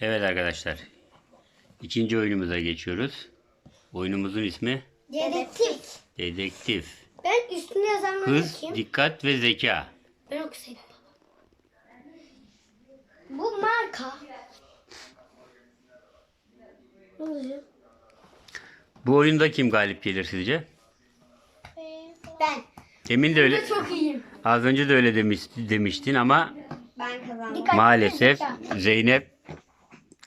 Evet arkadaşlar. İkinci oyunumuza geçiyoruz. Oyunumuzun ismi Dedektif. Dedektif. Ben üstünde yazanları Hız, okuyayım. dikkat ve zeka. Ben okusaydım baba. Bu marka. Ne oluyor? Bu oyunda kim galip gelir sizce? Ben. Demin de öyle. Çok iyiyim. Az önce de öyle demiş, demiştin ama Ben kazandım. maalesef Zeynep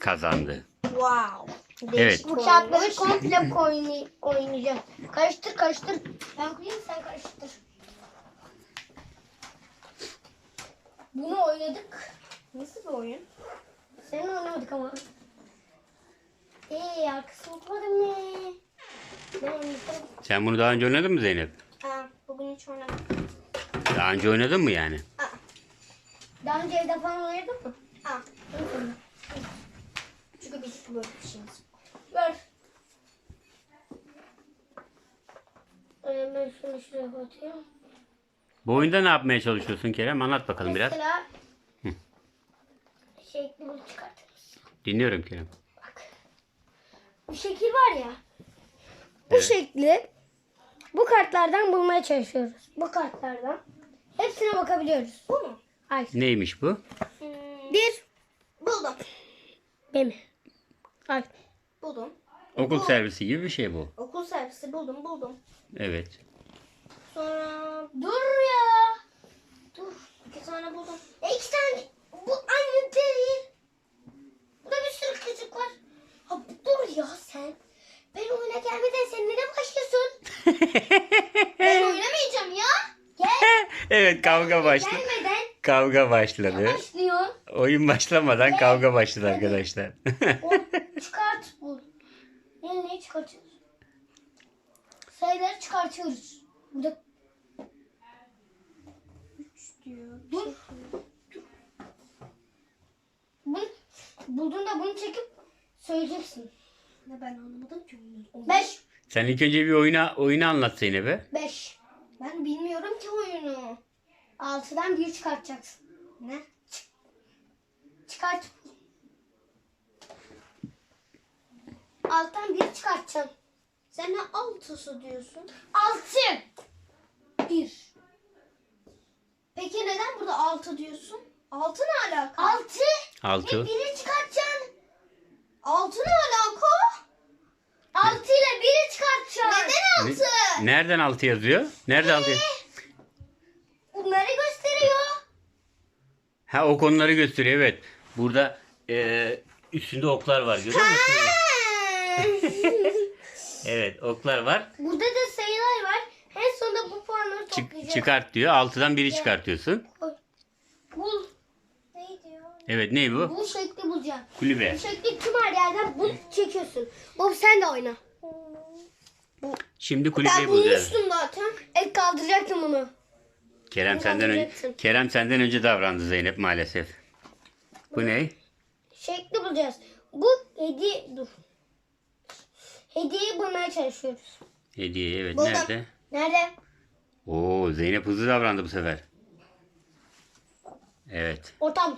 kazandı. Wow. Evet. Bu kağıtları komple oynay- oynayacağız. Karıştır karıştır. Ben koyayım sen karıştır. Bunu oynadık. Nasıl bir oyun? Senin oynamadık ama. Eee arkası unutmadım ne? Ben oynadım. Sen bunu daha önce oynadın mı Zeynep? Aa, bugün hiç oynamadım. Daha önce oynadın mı yani? Daha önce evde falan oynadın mı? Aa, unutmadım. Bir şeyiz. Ver. Ee, ben şunu şuraya atayım. Bu oyunda ne yapmaya çalışıyorsun Kerem? Anlat bakalım biraz. Mesela şekli bunu çıkartırız. Dinliyorum Kerem. Bak. Bu şekil var ya. Bu şekli bu kartlardan bulmaya çalışıyoruz. Bu kartlardan. Hepsine bakabiliyoruz. Bu mu? Hayır. Neymiş bu? Bir. Buldum. Benim. Hayır. Buldum. Okul servisi gibi bir şey bu. Okul servisi buldum buldum. Evet. Sonra Dur ya. dur iki tane buldum. E iki tane. Bu aynı değil. Burada bir sürü küçük var. Ha, dur ya sen. Ben oyuna gelmeden sen neden başlıyorsun? Ben oynamayacağım ya. Gel. evet kavga başladı. Gelmeden Kavga başladı. başlıyor. Oyun başlamadan kavga başladı arkadaşlar. O çıkart bu. Ne ne çıkartıyoruz? Sayıları çıkartıyoruz. Burada Diyor. dur. Bunu, bulduğunda bunu çekip söyleyeceksin. Ne ben anlamadım ki. Beş. Sen ilk önce bir oyuna oyunu anlat Zeynep'e. Beş. Ben bilmiyorum ki oyunu. Altıdan bir çıkartacaksın. Ne? Çıkart. Alttan bir çıkartacaksın. Sen ne altısı diyorsun? Altı. Bir. Peki neden burada altı diyorsun? Altı ne alaka? Altı. Altı. Ve biri çıkartacaksın. Altı ne alaka? Altı ile biri çıkartacaksın. Neden altı? Nereden altı yazıyor? Nerede altı? Bunları gösteriyor. Ha o konuları gösteriyor evet. Burada eee, üstünde oklar var görüyor musun? Evet oklar var. Burada da sayılar var. En sonunda bu puanları Çık, toplayacağız. çıkart diyor. Altıdan biri çıkartıyorsun. Bul. ne diyor? Evet ne bu? Bu şekli bulacaksın. Kulübe. Bu şekli tüm her yerden bul çekiyorsun. Bob sen de oyna. Şimdi kulübeyi Ben bulacağız. bulmuştum zaten. El kaldıracaktım bunu. Kerem senden önce. Kerem senden önce davrandı Zeynep maalesef. Bu ne? Şekli bulacağız. Bu hediye dur. Hediyeyi bulmaya çalışıyoruz. Hediye evet Buldum. nerede? Nerede? Oo Zeynep hızlı davrandı bu sefer. Evet. Ortam.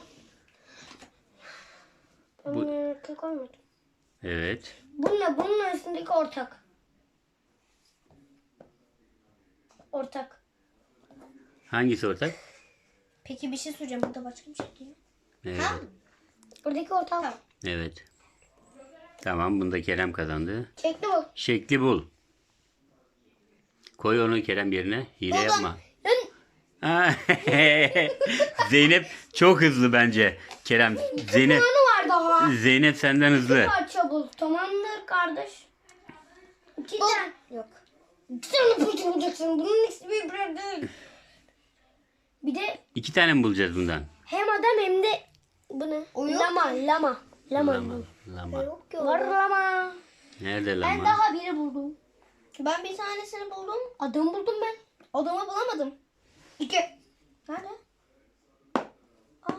Ben Bu- bunu koymadım. Evet. Bununla bunun arasındaki ortak. Ortak. Hangisi ortak? Peki bir şey soracağım. Burada başka bir şey değil mi? Evet. Buradaki ortak. Evet. Tamam bunda Kerem kazandı. Şekli bu. Şekli bul. Koy onu Kerem yerine. Hile Buldum. yapma. Ha, Zeynep çok hızlı bence. Kerem Zeynep var daha. Zeynep senden hızlı. Parça bul. Tamamdır kardeş. İki tane. Yok. İki tane parça bulacaksın. Bunun ikisi bir değil. Bir de İki tane mi bulacağız bundan? hem adam hem de bu yok lama, lama. Lama. Lama. Lama. Yok ki Var orada. lama. Nerede Ben lama? daha biri buldum. Ben bir tanesini buldum. Adam buldum ben. Adamı bulamadım. İki. Nerede? Aa.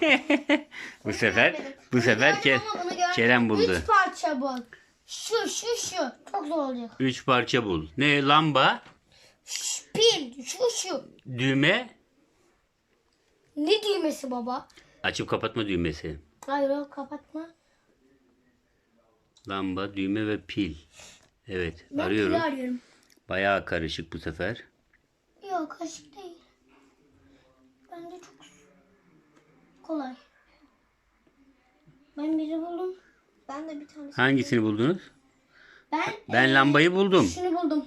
bu sefer bu sefer Ke- bunu. Kerem buldu. Üç parça bul. Şu, şu, şu. Çok zor olacak. Üç parça bul. Ne lamba, Şu, pil, şu, şu. düğme, Ne düğmesi baba? açıp kapatma düğmesi. Hayır o kapatma. Lamba, düğme ve pil. Evet Ben arıyorum. pili arıyorum. Bayağı karışık bu sefer. Yok kaşık değil. Bence çok kolay. Ben biri buldum. Ben de bir tane. Hangisini buldunuz? Ben Ben lambayı buldum. şunu buldum.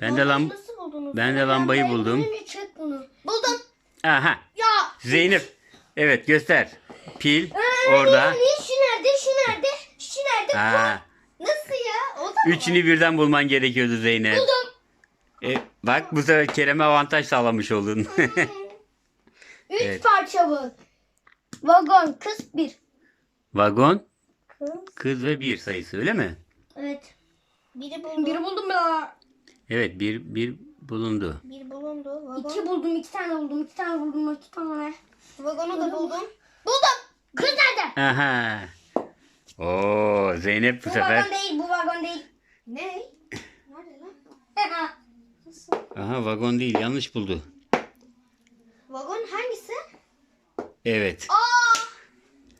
Ben de lam Nasıl buldunuz? ben de lambayı buldum. bulunca çek bunu. Buldum. Aha. Ya. Zeynep. Evet göster. Pil orada. Ne? Şu nerede? Şu nerede? Şu nerede? Ha. Nasıl ya? O da mı? Üçünü birden bulman gerekiyordu Zeynep. Buldum. E, bak bu sefer Kerem'e avantaj sağlamış oldun. Üç Evet. parça bu. Vagon kız bir. Vagon, Kız. kız ve bir sayısı öyle mi? Evet. Biri buldum. Biri buldum ya. Evet bir, bir bulundu. Bir bulundu. Vagon. İki buldum, iki tane buldum, iki tane buldum, iki tane. Vagonu da buldum. Buldum. Kız nerede? Aha. Oo Zeynep bu Bu sefer. vagon değil, bu vagon değil. Ne? Nerede lan? Aha vagon değil yanlış buldu. Vagon hangisi? Evet. Aa!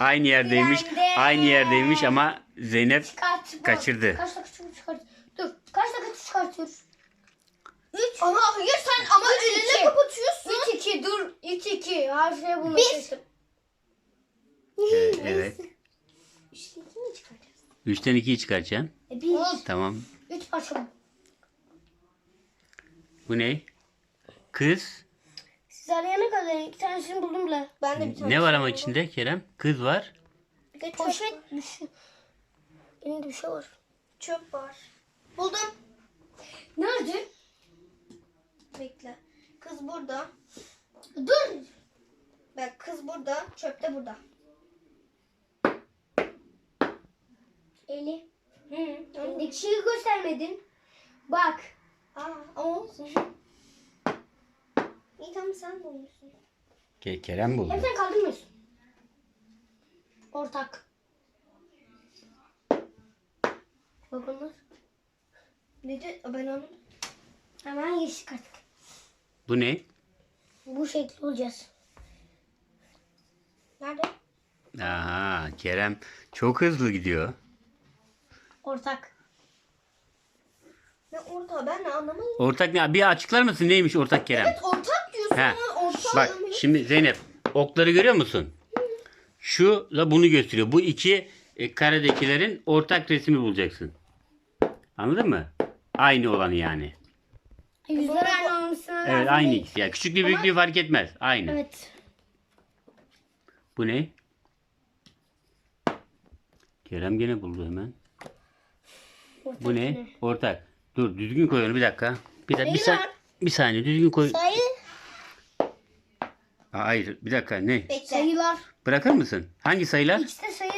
Aynı yerdeymiş. Trende. Aynı yerdeymiş ama Zeynep Çıkart. Kaçırdı. Kaç dakika çıkart. Dur. Kaç dakika çıkartıyoruz? Üç. Ama hayır sen ama Üç, önüne iki. kapatıyorsun. Üç iki dur. Üç iki. Her şeye bulmak Bir. için. Evet. evet. Üçte iki mi çıkaracağız? Üçten ikiyi çıkartacaksın. E, bir. Tamam. Üç parça bu. Bu ne? Kız. Siz arayana kadar iki tanesini buldum bile. Ben de bir tane. Ne var ama buldum. içinde Kerem? Kız var. Bir de Poşet bir şey. Elinde bir şey var. çöp var. Buldum. Nerede? Bekle. Kız burada. Dur. Bak kız burada. Çöp de burada. Eli. Hı. Öyle. Elindeki şeyi göstermedin. Bak. Aa ama olsun. Tamam sen bulmuşsun. Ke- Kerem buldu. Hep sen kaldırmıyorsun. Ortak. Vagonlar. Dedi ben onu. Hemen yeşil karttık. Bu ne? Bu şekilde olacağız. Nerede? Aha Kerem çok hızlı gidiyor. Ortak. Ne orta ben ne anlamadım. Ortak ne? Bir açıklar mısın neymiş ortak Kerem? Evet ortak He. Bak şimdi Zeynep okları görüyor musun? Şu da bunu gösteriyor. Bu iki e, karedekilerin ortak resmi bulacaksın. Anladın mı? Aynı olanı yani. Yüzler aynı olmasına lazım Evet aynı değil. ikisi. Yani küçüklüğü büyüklüğü fark etmez. Aynı. Evet. Bu ne? Kerem gene buldu hemen. Ortak Bu ne? Ortak. Dur düzgün koy onu bir dakika. Bir dakika bir, sa- bir saniye düzgün koy. Sayı. Hayır bir dakika ne? Bekle. Sayılar. Bırakır mısın? Hangi sayılar? İkisi de sayı.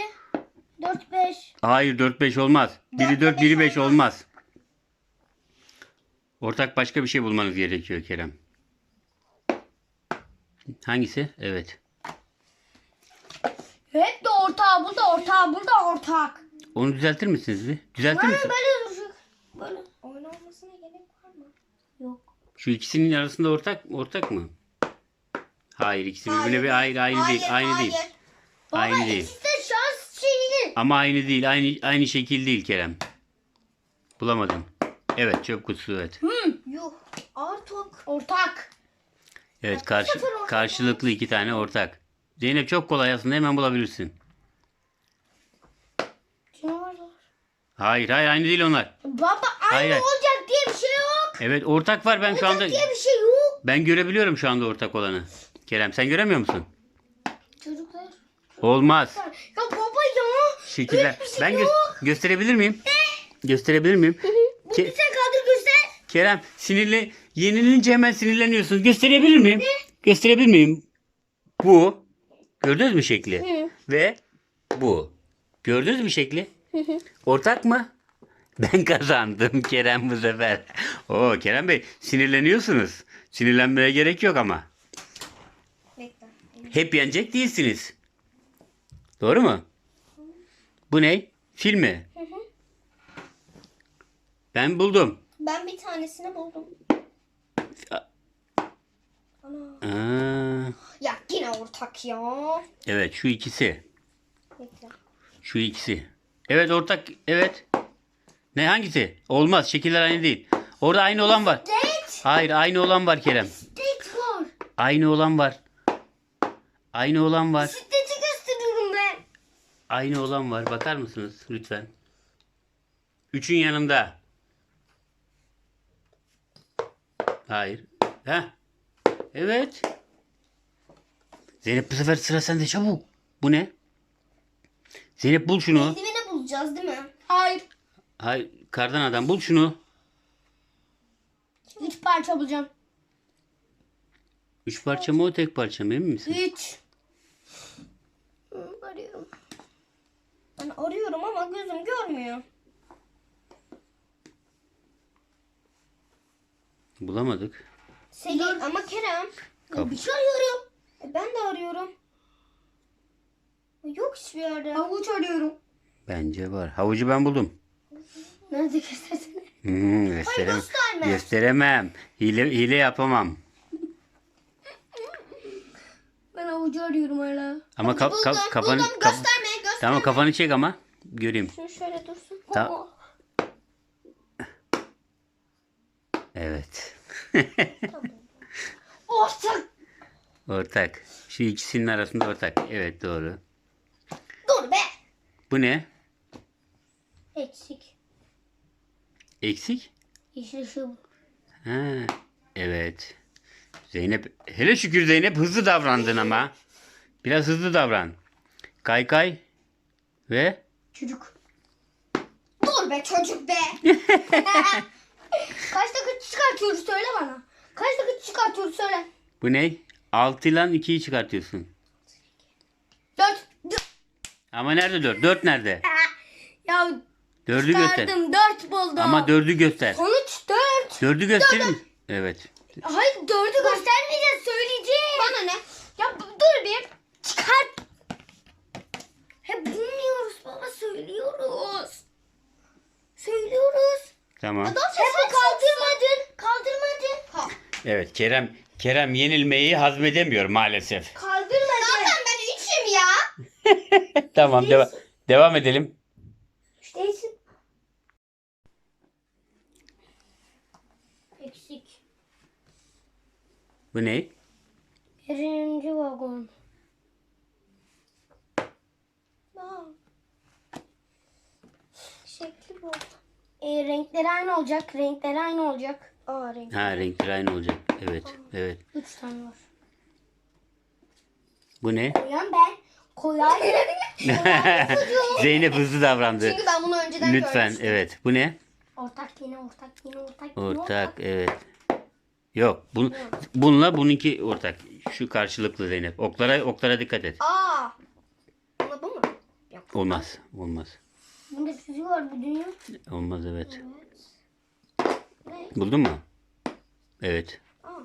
4, 5. Hayır 4-5 olmaz. Biri 4 biri 5 olmaz. Ortak başka bir şey bulmanız gerekiyor Kerem. Hangisi? Evet. Hep de ortak. Bu da ortak. Bu da ortak. Onu düzeltir misiniz bir? Düzeltir misin? böyle duracak. Böyle. Oyun olmasına gerek var mı? Yok. Şu ikisinin arasında ortak ortak mı? Hayır ikisi birbirine bir ayrı aynı değil. Aynı değil. Aynı Baba değil. ikisi de şans şeyi. Ama aynı değil. Aynı aynı şekil değil Kerem. Bulamadım. Evet çöp kutusu evet. Yuh. Artık. Ortak. Evet karşı, ortak karşılıklı iki tane ortak. Zeynep çok kolay aslında hemen bulabilirsin. Canavarlar. Hayır hayır aynı değil onlar. Baba aynı Hayır, hayır. olacak diye bir şey yok. Evet ortak var ben şu anda Olacak diye bir şey yok. ben görebiliyorum şu anda ortak olanı. Kerem sen göremiyor musun? Çocuklar. Olmaz. Ya baba ya. Şekiller. Şey Ben gö- gösterebilir miyim? Gösterebilir miyim? Bu Ke- bir sen kaldır göster. Kerem sinirli yenilince hemen sinirleniyorsun. Gösterebilir miyim? Gösterebilir miyim? Bu. Gördünüz mü şekli? Hı. Ve bu. Gördünüz mü şekli? Ortak mı? Ben kazandım Kerem bu sefer. Oo Kerem Bey sinirleniyorsunuz. Sinirlenmeye gerek yok ama. Bekle. Hep yenecek değilsiniz. Doğru mu? Bu ne? Fil mi? Ben buldum. Ben bir tanesini buldum. Ana. Aa, Ya yine ortak ya. evet şu ikisi. Şu ikisi. Evet ortak. Evet. Ne hangisi? Olmaz. Şekiller aynı değil. Orada aynı olan var. Hayır aynı olan var Kerem. Aynı olan var. Aynı olan var. Şiddeti gösteriyorum ben. Aynı olan var. Bakar mısınız lütfen? Üçün yanında. Hayır. Ha? Evet. Zeynep bu sefer sıra sende çabuk. Bu ne? Zeynep bul şunu. Eldiveni bulacağız değil mi? Hayır. Hayır kardan adam bul şunu. Üç parça bulacağım. Üç parça mı o tek parça mı emin misin? Üç. Arıyorum. Ben arıyorum ama gözüm görmüyor. Bulamadık. Selin ama Kerem. Kap- Bir şey arıyorum. E, ben de arıyorum. Yok hiçbir yerde. Havuç arıyorum. Bence var. Havucu ben buldum. Nerede göstersene? Hmm, gösteremem. gösterme. Gösteremem. Hile, hile yapamam. Ben havucu arıyorum hala. Ama ka- buldum, ka- kafanı buldum. Gösterme, gösterme. Tamam kafanı çek ama göreyim. Şunu şöyle dursun. Ta- evet. Ortak. ortak. Şu ikisinin arasında ortak. Evet doğru. Dur be. Bu ne? Eksik. Eksik? İşte şu. Ha, evet. Zeynep, hele şükür Zeynep hızlı davrandın ama. Biraz hızlı davran. Kaykay ve Çocuk. Dur be çocuk be. Kaç dakika çıkartıyoruz söyle bana. Kaç dakika çıkartıyoruz söyle. bu ne? 6 ile 2'yi çıkartıyorsun. Dört. Dört. Ama nerede 4? 4 nerede? Ya 4'ü göster. çıkardım. Dört buldum. Ama 4'ü göster. Sonuç dört. 4'ü gösterir mi? Evet. Hayır dördü göstermeyeceğiz söyleyeceğim. Bana ne? Ya bu- dur bir. Çıkart. Hep bilmiyoruz baba söylüyoruz. Söylüyoruz. Tamam. Hep kaldırmadın. Kaldırmadın. Ha. Evet Kerem Kerem yenilmeyi hazmedemiyor maalesef. Kaldırmadın. Zaten ben üçüm ya. tamam deva- devam edelim. Değilsin. Eksik. Bu ne? Birinci vagon. Aa. Şekli bu. E, renkleri aynı olacak. Renkleri aynı olacak. Aa renk. Ha renkleri aynı olacak. Evet. Evet. Üç tane var. Bu ne? Koyan ben. Koyan. Zeynep hızlı davrandı. Çünkü ben bunu önceden Lütfen görmüştüm. evet. Bu ne? ortak yine ortak yine ortak yine Ortak evet. Yok. Bun, bununla bununki ortak. Şu karşılıklı Zeynep. Oklara oklara dikkat et. Aa. Bu mu? Yok. Olmaz. Olmaz. Bunda sizi var bu dünya. Olmaz evet. Ne? Buldun mu? Evet. Aa.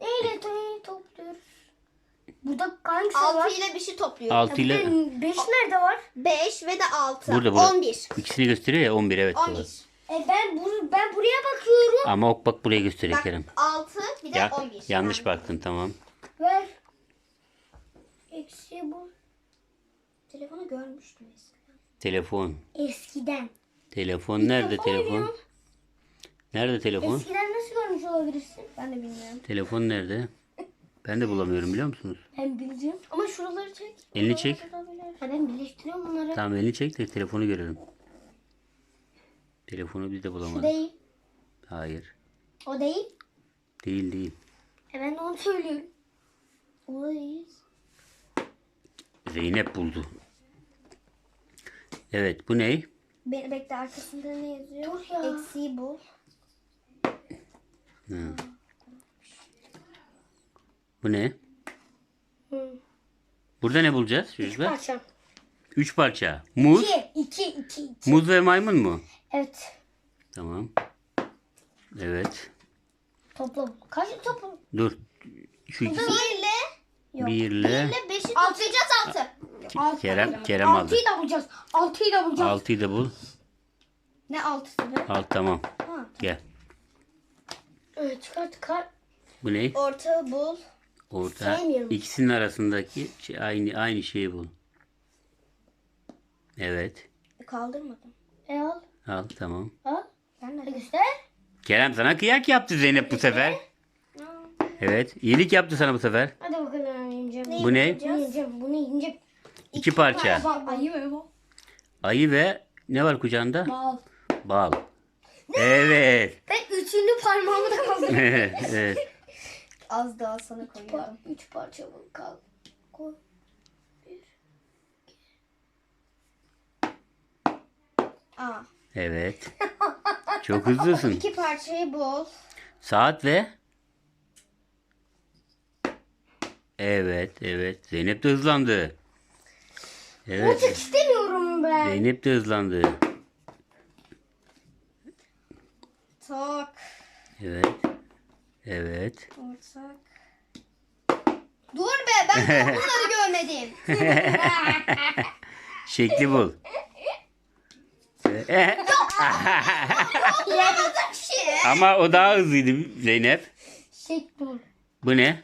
Neyle to- topluyoruz? Burada hangisi var? 6 ile bir şey topluyor. 6 ile Ben- Beş nerede var? 5 ve de 6. Burada, burada. 11. ikisini gösteriyor ya 11 evet. doğru. 11. E ben bur ben buraya bakıyorum. Ama ok bak buraya gösteriyor Bak Kerem. 6 bir de Ya, 11. yanlış Yani baktın tamam. Ver. Eksi bu. Telefonu görmüştüm eskiden. Telefon. Eskiden. Telefon nerede defa telefon? oynuyorum. Nerede telefon? Eskiden nasıl görmüş olabilirsin? Ben de bilmiyorum. Telefon nerede? Ben de bulamıyorum biliyor musunuz? Ben bileceğim. Ama şuraları çek. Elini çek. Ha ben birleştiriyorum bunları. Tamam elini çek de telefonu görelim. Telefonu biz de Bu bulamadık. değil. Hayır. O değil. Değil değil. E ben de onu söylüyorum. O değil. Zeynep buldu. Evet bu ne? Be bekle arkasında ne yazıyor? Dur ya. Eksiği bul. Bu ne? Hı. Burada ne bulacağız Üç parça. Üç parça. Muz. İki, iki, iki, iki. Muz ve maymun mu? Evet. Tamam. Evet. Topla. Kaç topla? Dur. Şu ikisi. 1 ile Yok. Birle ile 5'i toplayacağız 6. Altı Kerem. Kerem aldı. Altıyı da bulacağız. Altıyı da bulacağız. Altıyı da bul. Ne 6'sı be? Alt tamam. Ha. Gel. Evet çıkart çıkart. Bu ne? Ortağı bul. Orta. Sevmiyorum. İkisinin arasındaki şey, aynı aynı şeyi bul. Evet. Kaldırmadım. E al. Al tamam. Al. Hadi de. göster. Kerem sana kıyak yaptı Zeynep bu sefer. Evet. iyilik yaptı sana bu sefer. Hadi bakalım yiyeceğim. Bu ne? Bunu yiyeceğim. Bunu yiyeceğim. İki parça. Bak ayı ve bu. Ayı ve ne var kucağında? Bal. Bal. Evet. Ben üçüncü parmağımı da kaldırdım. evet. Az daha sana koyuyorum. Üç parça bal kaldı. Koy. Aa. Evet. Çok hızlısın. İki parçayı bul. Saat ve Evet, evet. Zeynep de hızlandı. Evet. Çok istemiyorum ben. Zeynep de hızlandı. Tak. Evet. Evet. Ortak. Dur be ben bunları görmedim. Şekli bul. Evet. Yapacak şey. Ama o daha hızlıydı Zeynep. Şey bul. Bu ne?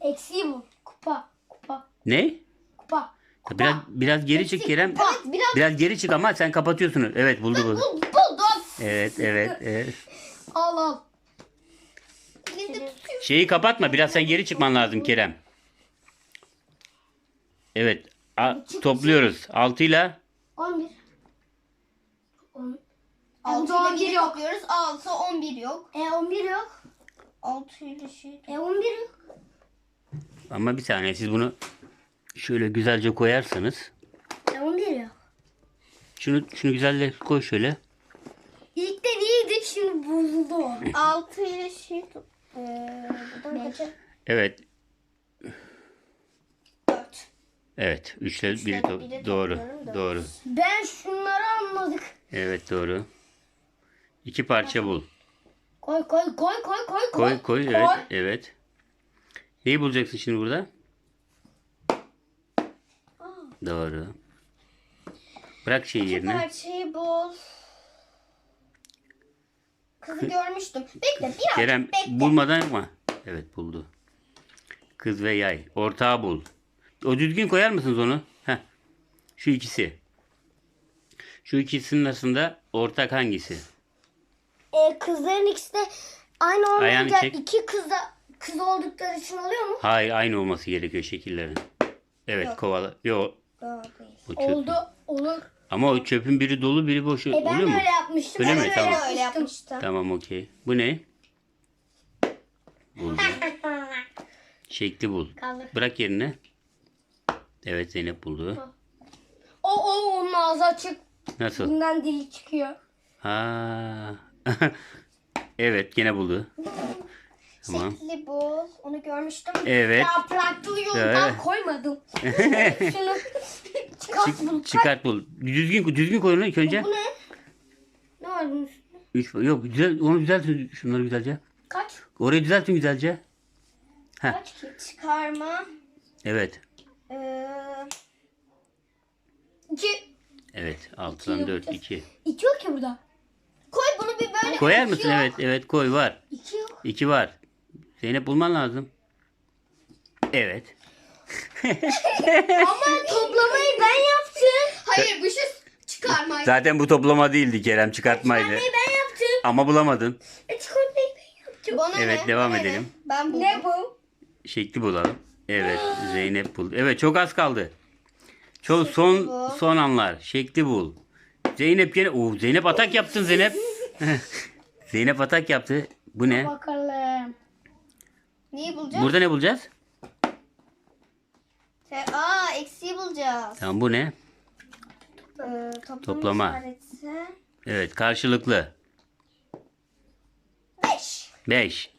Eksiği bul. Kupa. Kupa. Ne? Kupa. Biraz biraz geri çık Kerem. Evet biraz Biraz geri çık ama sen kapatıyorsun. Evet buldu bu. bul, buldum. Evet, evet, evet. Al al. Tutuyor. Şeyi kapatma. Biraz sen geri çıkman lazım Kerem. Evet. a- topluyoruz. 6 ile 11. On- Altı Altı, ile on biri bir yok. topluyoruz. Altı on bir yok. E 11 yok. Altı ile şey. E 11 yok. Ama bir saniye siz bunu şöyle güzelce koyarsanız. 11 yok. Şunu şunu güzelce koy şöyle. İlkten iyiydi şimdi bozuldu. Altı ile şey top. Ee, buradan kaça? Evet. Dört. Evet. 3 ile 1'i Üçle to- biri doğru. topluyorum da. Doğru. Ben şunları anladık. Evet doğru. İki parça bul. Koy koy koy koy koy Koy koy. Evet. Evet. Neyi bulacaksın şimdi burada? Doğru. Bırak şeyi yerine. parçayı bul. Kızı görmüştüm. Bekle biraz Kerem bekle. bulmadan yapma. Evet buldu. Kız ve yay. Ortağı bul. O düzgün koyar mısınız onu? Heh. Şu ikisi. Şu ikisinin arasında ortak hangisi? E, kızların ikisi de aynı Ayağını çek. iki kız da kız oldukları için oluyor mu? Hayır aynı olması gerekiyor şekillerin. Evet Yok. kovala. Yok. Değil. O çöp. Oldu olur. Ama o çöpün biri dolu biri boş. E ben Oluyor de mu? öyle yapmıştım. Öyle ben mi? de Tamam. Öyle yapmıştım. Tamam okey. Bu ne? Buldu. Şekli bul. Kaldır. Bırak yerine. Evet Zeynep buldu. O o onun ağzı açık. Nasıl? Bundan dili çıkıyor. Ha. evet gene buldu. Tamam. Şekli bul. Onu görmüştüm. Evet. Yapraklı yoldan Evet. koymadım. Şunu çıkart bunu. Çık, çıkart bul. Düzgün düzgün koy onu ilk önce. Bu ne? Ne var bunun üstünde? Üç, yok güzel onu düzeltin şunları güzelce. Kaç? Orayı düzeltin güzelce. Kaç ki? Çıkarma. Evet. Ee, İki. Evet. 6'dan 4 2. İki yok ki burada. koy bunu bir böyle. Koyar mısın? Evet evet koy var. İki yok. 2 var. Zeynep bulman lazım. Evet. Ama toplamayı ben yaptım. Hayır bu şey çıkarma. Zaten bu toplama değildi Kerem çıkartmaydı. Toplamayı ben yaptım. Ama bulamadın. E, çıkartmayı ben yaptım. Bana Evet, ne? devam Bana ne? edelim. Ben buldum. Ne bu? Şekli bulalım. Evet Zeynep buldu. Evet çok az kaldı. Çok son bul. son anlar. Şekli bul. Zeynep gene Oo, Zeynep atak yaptın Zeynep. Zeynep atak yaptı. Bu ne? Bakalım. Neyi bulacağız? Burada ne bulacağız? Te- Aa eksiği bulacağız. Tamam bu ne? Ee, toplama. Toplama. işareti. Evet karşılıklı. Beş. 5.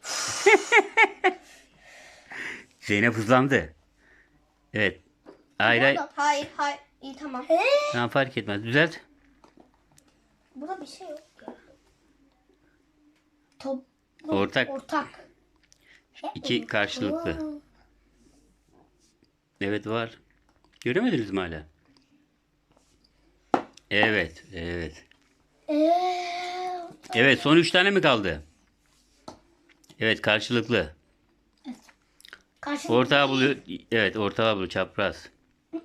Zeynep hızlandı. Evet. Hayır hayır. Hayır hayır. İyi tamam. Tamam fark etmez. Düzelt. Burada bir şey yok. ya. Top. Ortak. Ortak. İki karşılıklı. Evet var. Göremediniz mi hala? Evet. Evet. Evet son üç tane mi kaldı? Evet karşılıklı. Karşılıklı Ortağı buluyor. Evet ortağı buluyor çapraz.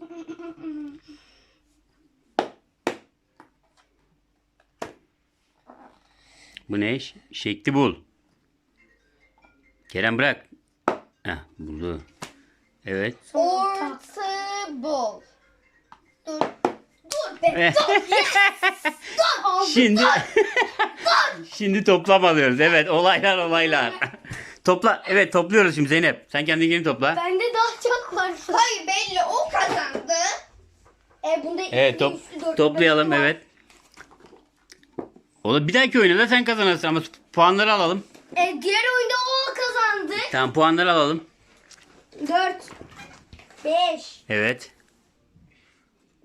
Bu ne? Şekli bul. Kerem bırak. Heh, buldu. Evet. Orta bol. Dur. Dur be. Şimdi Şimdi toplam alıyoruz. Evet, olaylar olaylar. Topla. Evet, topluyoruz şimdi Zeynep. Sen kendini topla. Bende daha çok var. Hayır belli o kazandı. E bunda Evet, iki, top, üçlü, dörtlü, toplayalım var. evet. Oğlum bir dahaki oyunda da sen kazanırsın ama puanları alalım. E, diğer oyunda o kazandı. Tamam, puanları alalım. 4 5 Evet.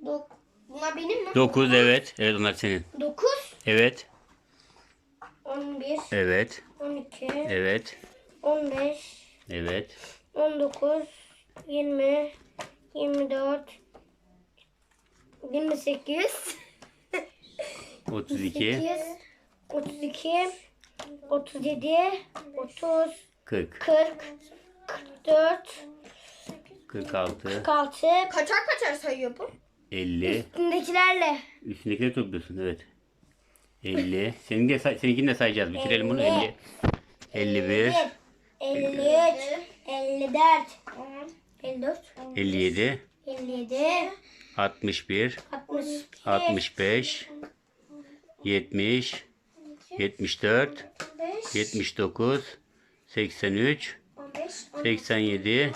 Dok. Bunlar benim mi? 9 evet. Evet onlar senin. 9 Evet. 11 Evet. 12 Evet. 15 Evet. 19 20 24 28 32 8 32 37 30 40 40 44 46 46 Kaçar kaçar sayıyor bu? 50 Üstündekilerle Üstündekileri topluyorsun evet. 50. Senin de say- seninkini de sayacağız. Bitirelim bunu. 50. 51 53 54 54 57 57 61 60 65 70 74 15, 79 83 15,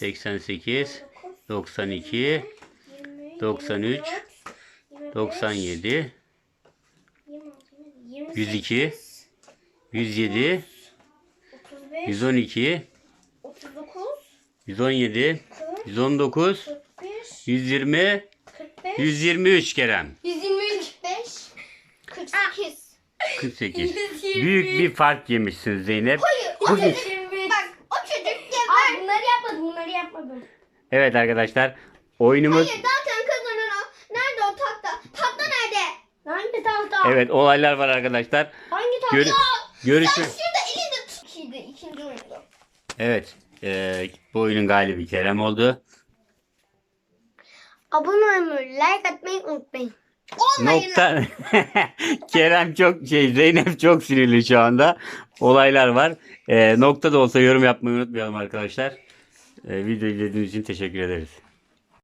87 18, 88 92 93 97 102 107 35, 112 39, 117 119 45, 120 45, 123 Kerem. 123 45, 48. 48. Büyük bir fark yemişsin Zeynep. O Bugün- çocuk, bak o çocuk geber. bunları yapmadım bunları yapmadım. Evet arkadaşlar. Oyunumuz Hayır zaten kazanan o. Nerede o tahta? Tahta nerede? Hangi tahta? Evet olaylar var arkadaşlar. Hangi tahta? Gör görüşme. Şurada elinde tut. İkiydi, ikinci oyunda. Evet. eee, bu oyunun galibi Kerem oldu. Abone olmayı, like atmayı unutmayın. Nokta. Kerem çok şey Zeynep çok sinirli şu anda. Olaylar var. Eee, nokta da olsa yorum yapmayı unutmayalım arkadaşlar. Eee, video izlediğiniz için teşekkür ederiz.